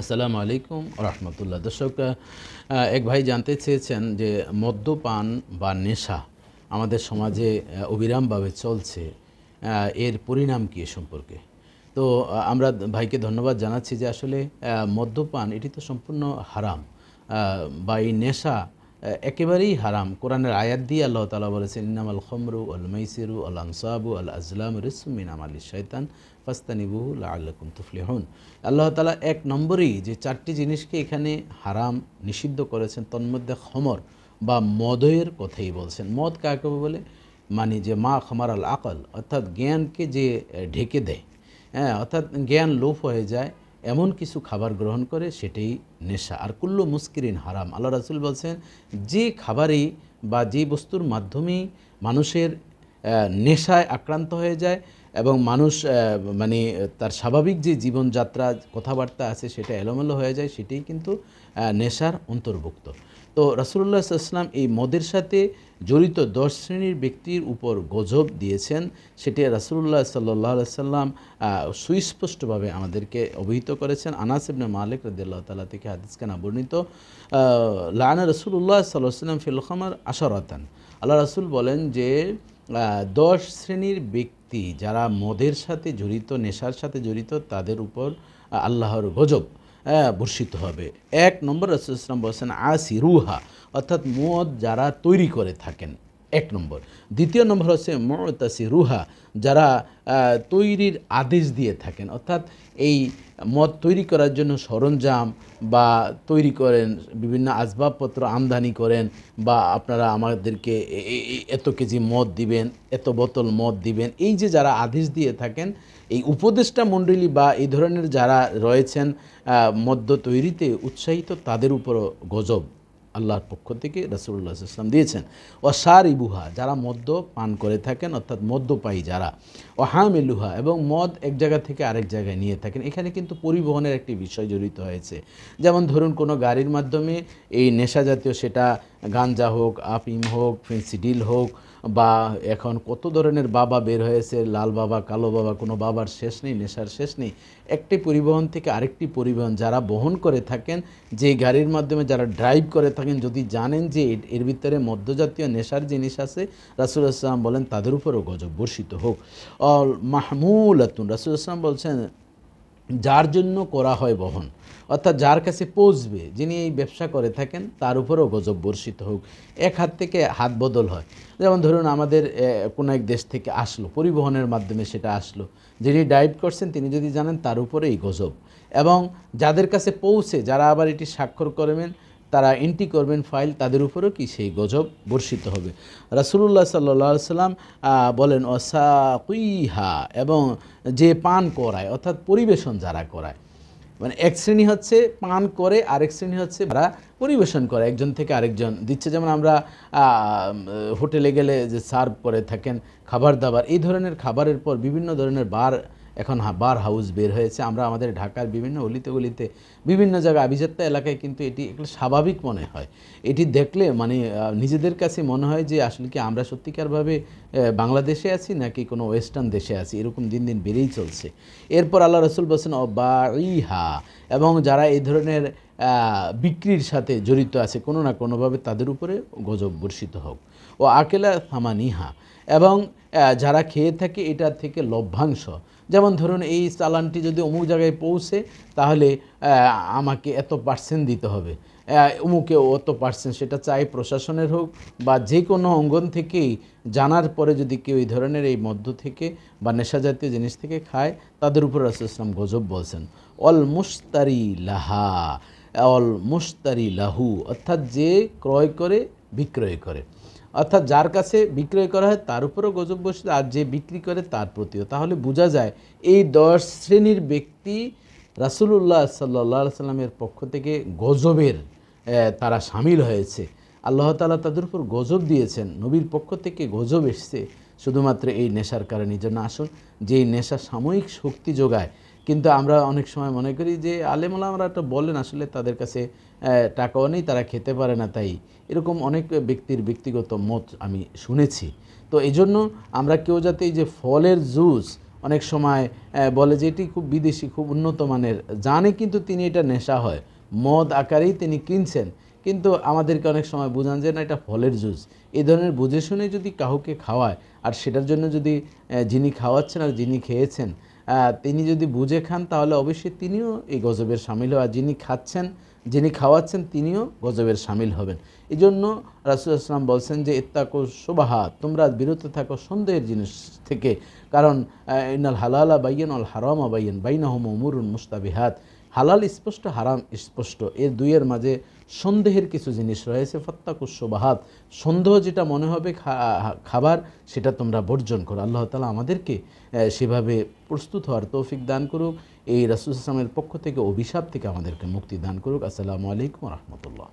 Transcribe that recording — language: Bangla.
আসসালামু আলাইকুম রহমতুল্লাহ। দর্শক এক ভাই জানতে চেয়েছেন যে মদ্যপান বা নেশা আমাদের সমাজে অবিরামভাবে চলছে এর পরিণাম কী সম্পর্কে? তো আমরা ভাইকে ধন্যবাদ জানাচ্ছি যে আসলে মদ্যপান এটি তো সম্পূর্ণ হারাম বা এই নেশা একেবারেই হারাম। কোরআনের আয়াত দিয়ে আল্লাহ তালা বলেছেন ইনামাল খমরু আল মাইসিরু আল আনসাবু আল আজলাম রিসুমিন আমালি শৈতান ফাস্তানিবুহু আল্লাকুম তুফলিহুন। আল্লাহ তালা এক নম্বরেই যে চারটি জিনিসকে এখানে হারাম নিষিদ্ধ করেছেন, তন্মধ্যে খমর বা মদয়ের কথাই বলছেন। মদ কাকে বলে? মানে যে মা খমার আল আকল অর্থাৎ জ্ঞানকে যে ঢেকে দেয়। হ্যাঁ অর্থাৎ জ্ঞান লোপ হয়ে যায় এমন কিছু খাবার গ্রহণ করে সেটাই নেশা। আর কুল্লু মুস্কিরিন হারাম। আল্লাহ রাসুল বলছেন, যে খাবারই বা যে বস্তুর মাধ্যমেই মানুষের নেশায় আক্রান্ত হয়ে যায় এবং মানুষ মানে তার স্বাভাবিক যে জীবনযাত্রা, কথাবার্তা আছে সেটা এলোমেলো হয়ে যায়, সেটাই কিন্তু নেশার অন্তর্ভুক্ত। তো রাসুল্লাহ ইসলাম এই মদের সাথে জড়িত দশ শ্রেণির ব্যক্তির উপর গজব দিয়েছেন, সেটি রাসুল্লাহ সাল্লাহ সাল্লাম সুস্পষ্টভাবে আমাদেরকে অভিহিত করেছেন। আনাস ইবনে মালিক রদিল্লাহ তালা থেকে হাদিসখানা বর্ণিত লানা রসুল্লাহ সাল্লাহ সাল্লাম ফিল খামার আশারতান। আল্লাহ রাসুল বলেন যে দশ শ্রেণির ব্যক্তি যারা মদের সাথে জড়িত, নেশার সাথে জড়িত, তাদের উপর আল্লাহর গজব। বর্ষিত হবে। এক নম্বর রসুল ইসলাম বলছেন আসি রুহা অর্থাৎ মদ যারা তৈরি করে থাকেন। এক নম্বর। দ্বিতীয় নম্বর হচ্ছে মতাসি রুহা, যারা তৈরির আদেশ দিয়ে থাকেন। অর্থাৎ এই মদ তৈরি করার জন্য সরঞ্জাম বা তৈরি করেন, বিভিন্ন আসবাবপত্র আমদানি করেন বা আপনারা আমাদেরকে এত কেজি মদ দিবেন, এত বোতল মদ দিবেন। এই যে যারা আদেশ দিয়ে থাকেন, এই উপদেষ্টা মণ্ডলী বা এই ধরনের যারা রয়েছেন মদ্য তৈরিতে উৎসাহিত, তাদের উপরও গজব। আল্লাহর পক্ষ থেকে রাসুল্লাহ ইসলাম দিয়েছেন ও সার ইবুহা যারা মদ্য পান করে থাকেন, অর্থাৎ মদ্যপায়ী যারা ও হামেলুহা এবং মদ এক জায়গা থেকে আরেক জায়গায় নিয়ে থাকেন। এখানে কিন্তু পরিবহনের একটি বিষয় জড়িত হয়েছে। যেমন ধরুন, কোনো গাড়ির মাধ্যমে এই নেশা জাতীয় সেটা গাঞ্জা হোক, আফিম হোক ফেন্সিডিল হোক, বা এখন কত ধরনের বাবা বের হয়েছে, লাল বাবা, কালো বাবা, কোনো বাবার শেষ নেই, নেশার শেষ নেই। একটি পরিবহন থেকে আরেকটি পরিবহন যারা বহন করে থাকেন, যে গাড়ির মাধ্যমে যারা ড্রাইভ করে থাকেন, যদি জানেন যে এর- ভিতরে মধ্যজাতীয় নেশার জিনিস আছে, রাসুল ইসলাম বলেন তাদের উপরও গজব বর্ষিত হোক। অল মাহমুল আতুন রাসুল ইসলাম বলছেন যার জন্য করা হয় বহন। অর্থাৎ যার কাছে পৌঁছবে, যিনি এই ব্যবসা করে থাকেন, তার উপরেও গজব বর্ষিত হোক। এক হাত থেকে হাত বদল হয়। যেমন ধরুন, আমাদের কোনো এক দেশ থেকে আসলো, পরিবহনের মাধ্যমে সেটা আসলো। যিনি ডাইভ করছেন, তিনি যদি জানেন, তার উপরেই গজব। এবং যাদের কাছে পৌঁছে, যারা আবার এটি স্বাক্ষর করবেন তারা এন্ট্রি করবেন ফাইল তাদের উপরেও কি সেই গজব বর্ষিত হবে। রাসুলুল্লাহ সাল্লা সাল্লাম বলেন অসাকুইহা এবং যে পান করায়, অর্থাৎ পরিবেশন যারা করায়। মানে এক শ্রেণি হচ্ছে পান করে, আরেক শ্রেণি হচ্ছে যারা পরিবেশন করে। একজন থেকে আরেকজন দিচ্ছে। যেমন আমরা হোটেলে গেলে যে সার্ভ করে থাকেন, খাবার দাবার, এই ধরনের খাবারের পর বিভিন্ন ধরনের বার এখন বার হাউস বের হয়েছে। আমরা আমাদের ঢাকার বিভিন্ন অলিতে গলিতে বিভিন্ন জায়গায় আভিজাত্য এলাকায় কিন্তু এটি একটু স্বাভাবিক মনে হয়। এটি দেখলে মানে নিজেদের কাছে মনে হয় যে আসলে কি আমরা সত্যিকারভাবে বাংলাদেশে আছি নাকি কোনো ওয়েস্টার্ন দেশে আছি? এরকম দিন দিন বেড়েই চলছে। এরপর আল্লাহ রসুল বলছেন অবাইহা এবং যারা এই ধরনের বিক্রির সাথে জড়িত আছে, কোনো না কোনোভাবে তাদের উপরে গজব বর্ষিত হোক। ও আকেলা থামানিহা এবং যারা খেয়ে থাকে, এটা থেকে লভ্যাংশ। যেমন ধরুন এই চালানটি যদি অমুক জায়গায় পৌঁছে, তাহলে আমাকে এত পার্সেন্ট দিতে হবে। অমুকে অত পার্সেন্ট সেটা চাই প্রশাসনের হোক বা যে কোনো অঙ্গন থেকেই জানার পরে যদি কেউ এই ধরনের এই মধ্য থেকে বা নেশাজাতীয় জিনিস থেকে খায়, তাদের উপর রাসুল ইসলাম গজব বলছেন। অল মুস্তারি লাহা, অল মুস্তারি লাহু, অর্থাৎ যে ক্রয় করে, বিক্রয় করে। অর্থাৎ যার কাছে বিক্রয় করা হয়, তার উপরও গজব বসে আর যে বিক্রি করে তার প্রতিও। তাহলে বোঝা যায়, এই দশ শ্রেণির ব্যক্তি রাসুলুল্লাহ সাল্লাহ সাল্লামের পক্ষ থেকে গজবের তারা সামিল হয়েছে। আল্লাহ তাআলা তাদের উপর গজব দিয়েছেন, নবীর পক্ষ থেকে গজব এসছে। শুধুমাত্র এই নেশার কারণে জন্য আসুন যে এই নেশা সাময়িক শক্তি যোগায় কিন্তু আমরা অনেক সময় মনে করি যে আলেমুলা আমরা একটা বলেন আসলে তাদের কাছে টাকাও নেই, তারা খেতে পারে না তাই। এরকম অনেক ব্যক্তির ব্যক্তিগত মত আমি শুনেছি। তো এই জন্য আমরা কেউ যাতে এই যে ফলের জুস অনেক সময় বলে যে এটি খুব বিদেশি, খুব উন্নত মানের, জানে কিন্তু তিনি এটা নেশা হয়। মদ আকারেই তিনি কিনছেন। কিন্তু আমাদেরকে অনেক সময় বোঝান যে না, এটা ফলের জুস। এই ধরনের বুঝে শুনে যদি কাউকে খাওয়ায়, আর সেটার জন্য যদি যিনি খাওয়াচ্ছেন আর যিনি খেয়েছেন তিনি যদি বুঝে খান, তাহলে অবশ্যই তিনিও এই গজবের সামিল হয়, আর যিনি খাচ্ছেন, যিনি খাওয়াচ্ছেন, তিনিও গজবের সামিল হবেন। এই জন্য রাসুল ইসলাম বলছেন যে, ইত্তাকু সুবাহা তোমরা বিরত থাকো সন্দেহের জিনিস থেকে। কারণ ইনাল হালালা বাইয়েন অল হারামা বাইয়েন, বাইনাহম উমুরুন মুস্তাবিহাত হালাল স্পষ্ট, হারাম স্পষ্ট, এর দুইয়ের মাঝে সন্দেহের কিছু জিনিস রয়েছে। ফত্তাকুসবাহাত সন্দেহ যেটা মনে হবে খাবার, সেটা তোমরা বর্জন করো। আল্লাহ তালা আমাদেরকে সেভাবে প্রস্তুত হওয়ার তৌফিক দান করুক। এই রাসুল ইসলামের পক্ষ থেকে, অভিশাপ থেকে আমাদেরকে মুক্তি দান করুক। আসসালামু আলাইকুম রহমতুল্লাহ।